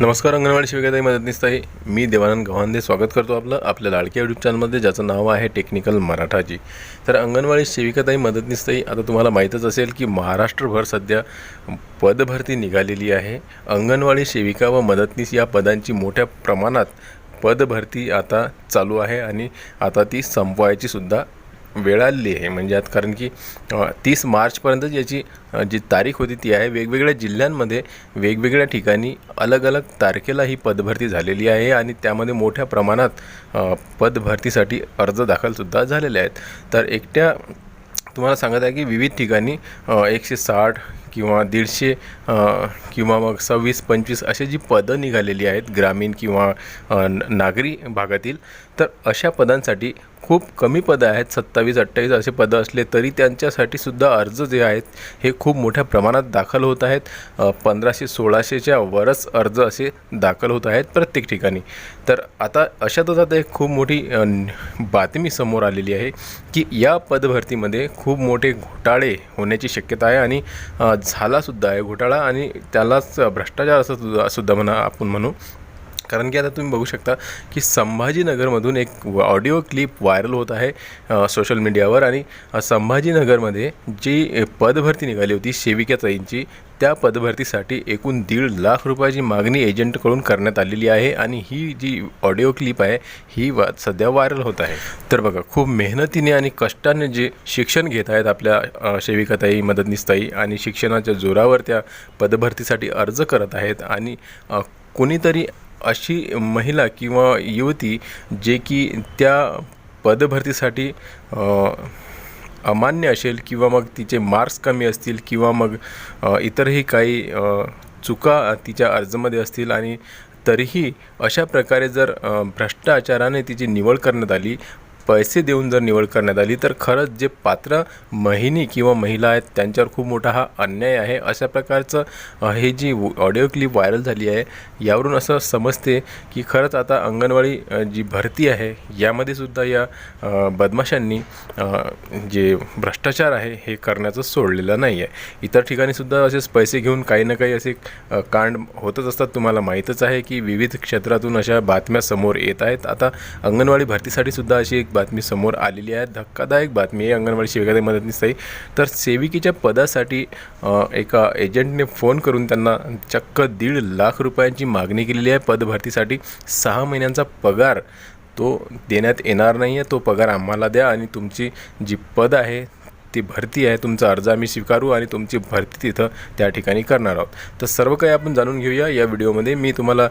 नमस्कार अंगणवाडी शिविकाताई आहे मी देवानंद गव्हांदे स्वागत करतो आपलं आपल्या लाडक्या यूट्यूब चॅनलमध्ये ज्याचं नाव आहे टेक्निकल मराठाजी. तर अंगणवाडी सेविकाताई मदतनीसताई आता तुम्हाला माहीतच असेल की महाराष्ट्रभर सध्या पदभरती निघालेली आहे. अंगणवाडी सेविका व मदतनीस या पदांची मोठ्या प्रमाणात पदभरती आता चालू आहे आणि आता ती संपवायची सुद्धा वेळ आलेली आहे. म्हणजे आता कारण की तीस मार्चपर्यंत याची जी तारीख होती ती आहे वेगवेगळ्या जिल्ह्यांमध्ये वेगवेगळ्या ठिकाणी अलग अलग तारखेला ही पदभरती झालेली आहे आणि त्यामध्ये मोठ्या प्रमाणात पदभरतीसाठी अर्ज दाखलसुद्धा झालेले आहेत. तर एकट्या तुम्हाला सांगत आहे की विविध ठिकाणी एकशे साठ किंवा दीडशे किंवा मग सव्वीस पंचवीस असे जी पदं निघालेली आहेत ग्रामीण किंवा नागरी भागातील तर अशा पदांसाठी खूप कमी पदं आहेत सत्तावीस अठ्ठावीस असे पदं असले तरी त्यांच्यासाठी सुद्धा अर्ज जे आहेत हे खूप मोठ्या प्रमाणात दाखल होत आहेत. पंधराशे सोळाशेच्या वरच अर्ज असे दाखल होत आहेत प्रत्येक ठिकाणी. तर आता अशातच आता एक खूप मोठी बातमी समोर आलेली आहे की या पदभरतीमध्ये खूप मोठे घोटाळे होण्याची शक्यता आहे आणि झालासुद्धा आहे घोटाळा आणि त्यालाच भ्रष्टाचार असं सुद्धा सुद्धा म्हणा आपण म्हणू. कारण की आता तुम्ही बघू शकता की संभाजीनगरमधून एक ऑडिओ क्लिप व्हायरल होत आहे सोशल मीडियावर आणि संभाजीनगरमध्ये जी पदभरती निघाली होती सेविकाताईंची त्या पदभरतीसाठी एकूण दीड लाख रुपयाची मागणी एजंटकडून करण्यात आलेली आहे आणि ही जी ऑडिओ क्लिप आहे ही वा सध्या व्हायरल होत आहे. तर बघा खूप मेहनतीने आणि कष्टाने जे शिक्षण घेत आहेत आपल्या सेविकाताई मदतनीसताई आणि शिक्षणाच्या जोरावर त्या पदभरतीसाठी अर्ज करत आहेत आणि कुणीतरी कोणीतरी अशी महिला किंवा युवती जे की त्या पदभरतीसाठी अमान्य असेल किंवा मग तिचे मार्क्स कमी असतील किंवा मग इतरही काही चुका तिच्या अर्जामध्ये असतील आणि तरीही अशा प्रकारे जर भ्रष्टाचाराने तिची निवड करण्यात आली पैसे देऊन जर निवड करण्यात आली तर खरंच जे पात्र महिनी किंवा महिला आहेत त्यांच्यावर खूप मोठा हा अन्याय आहे. अशा प्रकारचं हे जी ऑडिओ क्लिप व्हायरल झाली आहे यावरून असं समजते की खरंच आता अंगणवाडी जी भरती आहे यामध्ये सुद्धा या बदमाशांनी जे भ्रष्टाचार आहे हे करण्याचं सोडलेलं नाही आहे इतर ठिकाणी सुद्धा असेच पैसे घेऊन काही ना काही असे कांड होतच असतात. तुम्हाला माहीतच आहे की विविध क्षेत्रातून अशा बातम्या समोर येत आहेत. आता अंगणवाडी भरतीसाठी सुद्धा अशी एक बातमी समोर आलेली आहे. धक्कादायक बातमी आहे. अंगणवाडी सेविका मदतनीसताई तर सेविकेच्या पदासाठी एका एजंटने फोन करून त्यांना चक्क दीड लाख रुपयांची मागणी केलेली आहे. पदभरतीसाठी सहा महिन्यांचा पगार तो देण्यात येणार नाही आहे तो पगार आम्हाला द्या आणि तुमची जी पद आहे ती भरती आहे तुमचा अर्ज आम्ही स्वीकारू आणि तुमची भरती तिथं त्या ठिकाणी करणार आहोत. तर सर्व काही आपण जाणून घेऊया. या व्हिडिओमध्ये मी तुम्हाला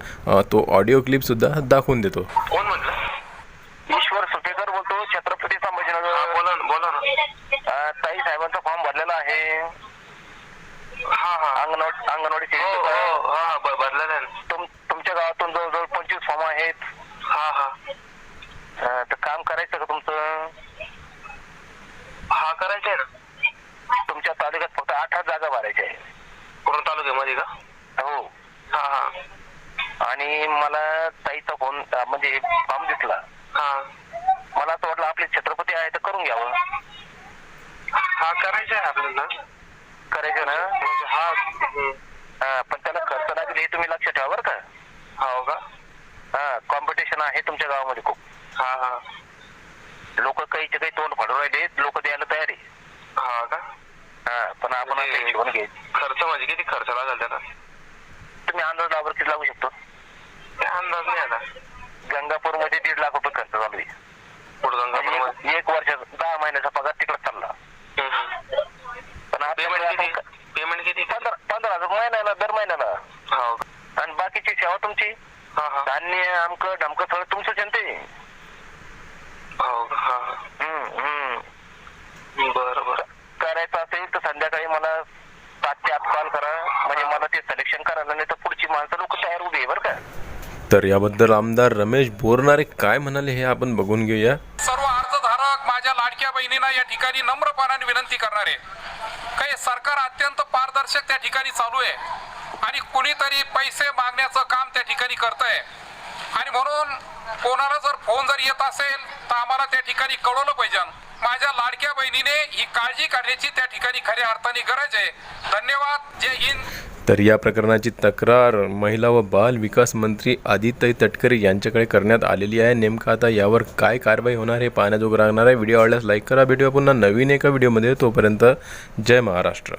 तो ऑडिओ क्लिपसुद्धा दाखवून देतो कोण म्हटलं ईश्वर सुपेकर बोलतो छत्रपती हा, संभाजीनगर बोला ना बोला ना अं, ताई साहेबांचा फॉर्म भरलेला आहे हा हा अंगणवाडी अंगणवाडी हो. हो हा ब- आहे ना. तुम तुमच्या गावातून जवळजवळ पंचवीस फॉर्म आहेत हा हा अं, तर काम करायचं का तुमचं हा करायचं आहे ना तुमच्या तालुक्यात फक्त आठ आठ जागा भरायच्या आहे पूर्ण तालुक्यामध्ये का हो हा हा आणि मला ताईचा फोन अं, म्हणजे फॉर्म दिसला हा मला असं वाटलं आपले छत्रपती आहे तर करून घ्यावं हा करायचं आहे आपल्याला करायचं ना म्हणजे हा हम्म. अं, पण त्याला खर्च लागेल हे तुम्ही लक्षात ठेवा बरं का. हो का? हा कॉम्पिटिशन आहे तुमच्या गावामध्ये खूप. हा हा. लोक काहीचे काही तोंड फाडून राहिले लोक द्यायला तयार आहे. हा का? हा पण आपण म्हणजे- आता हिशोबाने घ्यायची. खर्च म्हणजे किती खर्च लागेल त्याला? तुम्ही अंदाज लावर किती लागू शकतो अंदाज नाही आता. गंगापूरमध्ये दीड लाख रुपये खर्च चालू आहे. पुढे गंगापूर एक- एक वर्षाचा दहा महिन्याचा पगार तिकडे चालला. पण पेमेंट किती? पेमेंट किती? पंधरा पंधरा हजार महिन्याला दर महिन्याला. हो? तुमची? हा हा. धान्य आमकं सगळं तुमचं जनते हो का? हा हा. हम्म हम्म. बरं बरं. करायचं असेल तर संध्याकाळी मला सात ते आठ कॉल करा. म्हणजे मला ते सिलेक्शन करायला नाही तर पुढची माणसं लोक तयार उभी आहे बरं का? तर याबद्दल आमदार रमेश बोरनारे काय म्हणाले हे आपण बघून घेऊया. सर्व अर्जधारक माझ्या लाडक्या बहिणींना या ठिकाणी नम्रपणाने विनंती करणार. आहे काही सरकार अत्यंत पारदर्शक त्या ठिकाणी चालू आहे. आणि कुणीतरी पैसे मागण्याचं काम त्या ठिकाणी करत आहे आणि म्हणून कोणाला जर फोन जर येत असेल तर आम्हाला त्या ठिकाणी कळवलं पाहिजे. माझ्या लाडक्या बहिणीने ही काळजी करण्याची त्या ठिकाणी खऱ्या अर्थाने गरज आहे. धन्यवाद. जय हिंद. तर या प्रकरणाची तक्रार महिला व बाल विकास मंत्री आदित्य तटकरे यांच्याकडे करण्यात आलेली आहे. नेमकं आता यावर काय कारवाई होणार हे पाहण्याजोगं राहणार आहे. व्हिडिओ आवडल्यास लाईक करा. भेटूया पुन्हा नवीन एका व्हिडिओमध्ये. तोपर्यंत जय महाराष्ट्र.